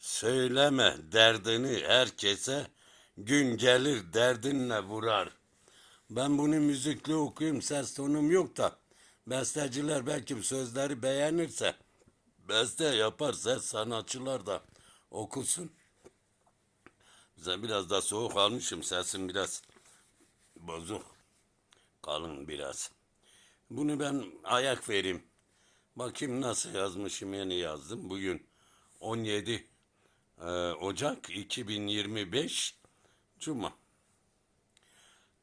Söyleme derdini herkese, gün gelir derdinle vurar. Ben bunu müzikli okuyayım, ses tonum yok da, besteciler belki sözleri beğenirse, beste yaparsa sanatçılar da okusun. Bize biraz da soğuk almışım, sesim biraz bozuk, kalın biraz. Bunu ben ayak vereyim. Bakayım nasıl yazmışım, yeni yazdım. Bugün 17 ee, Ocak 2025 Cuma.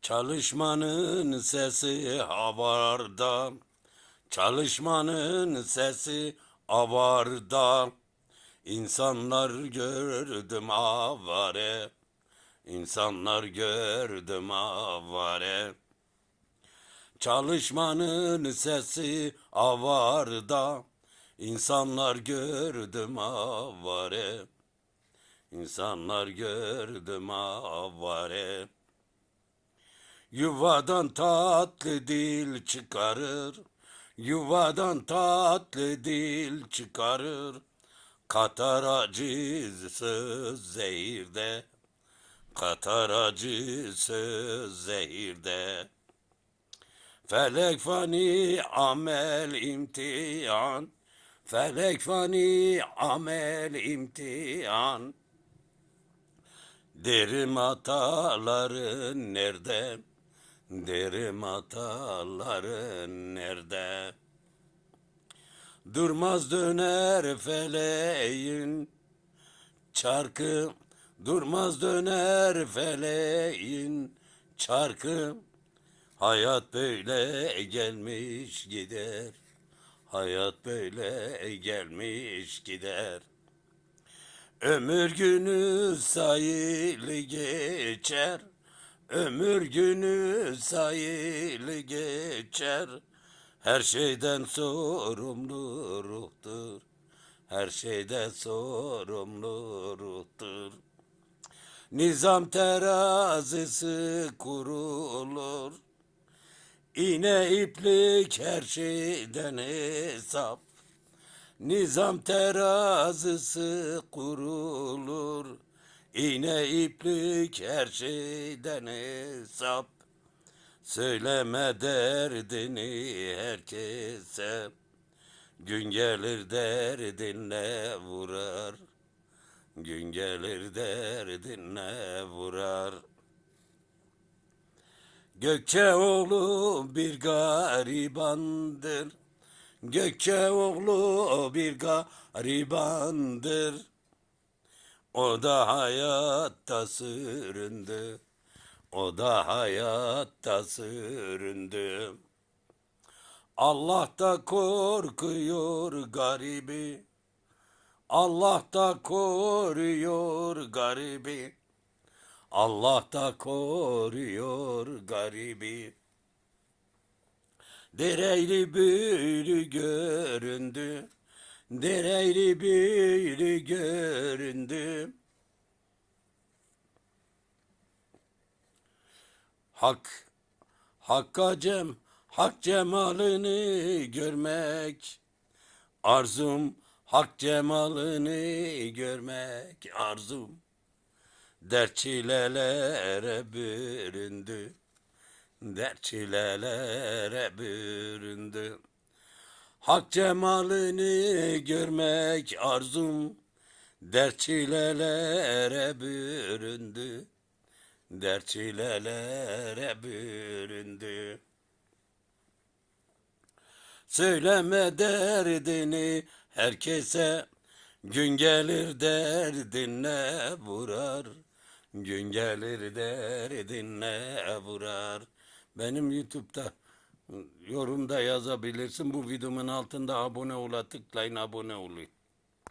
Çalışmanın sesi havarda, çalışmanın sesi avarda. İnsanlar gördüm avare, insanlar gördüm avare. Çalışmanın sesi avarda, insanlar gördüm avare. İnsanlar gördüm avare. Yuvadan tatlı dil çıkarır, yuvadan tatlı dil çıkarır. Katar aciz söz zehirde, katar aciz söz zehirde. Felek fani amel imtihan, felek fani amel imtihan. Derim hataların nerede? Derim hataların nerede? Durmaz döner feleğin çarkı, durmaz döner feleğin çarkı. Hayat böyle gelmiş gider, hayat böyle gelmiş gider. Ömür günü sayılı geçer, ömür günü sayılı geçer. Her şeyden sorumlu ruhtur, her şeyden sorumlu ruhtur. Nizam terazisi kurulur, İğne iplik her şeyden hesap. Nizam terazisi kurulur. İğne iplik her şeyden hesap. Söyleme derdini herkese. Gün gelir derdinle vurar. Gün gelir derdinle vurar. Gökçeoğlu bir garibandır. Gökçeoğlu bir garibandır. O da hayatta süründü. O da hayatta süründü. Allah da korkuyor garibi. Allah da koruyor garibi. Allah da koruyor garibi. Dereyli büyülü göründü. Dereyli büyülü göründü. Hak, Hakka cem, hak cemalini görmek. Arzum, hak cemalini görmek arzum. Dert çilelere büründü. Dert çilelere büründü. Hak cemalini görmek arzum. Dert çilelere büründü. Dert çilelere büründü. Söyleme derdini herkese. Gün gelir derdinle vurar. Gün gelir derdinle vurar. Benim YouTube'da yorumda yazabilirsin. Bu videomun altında abone ola tıklayın abone olun.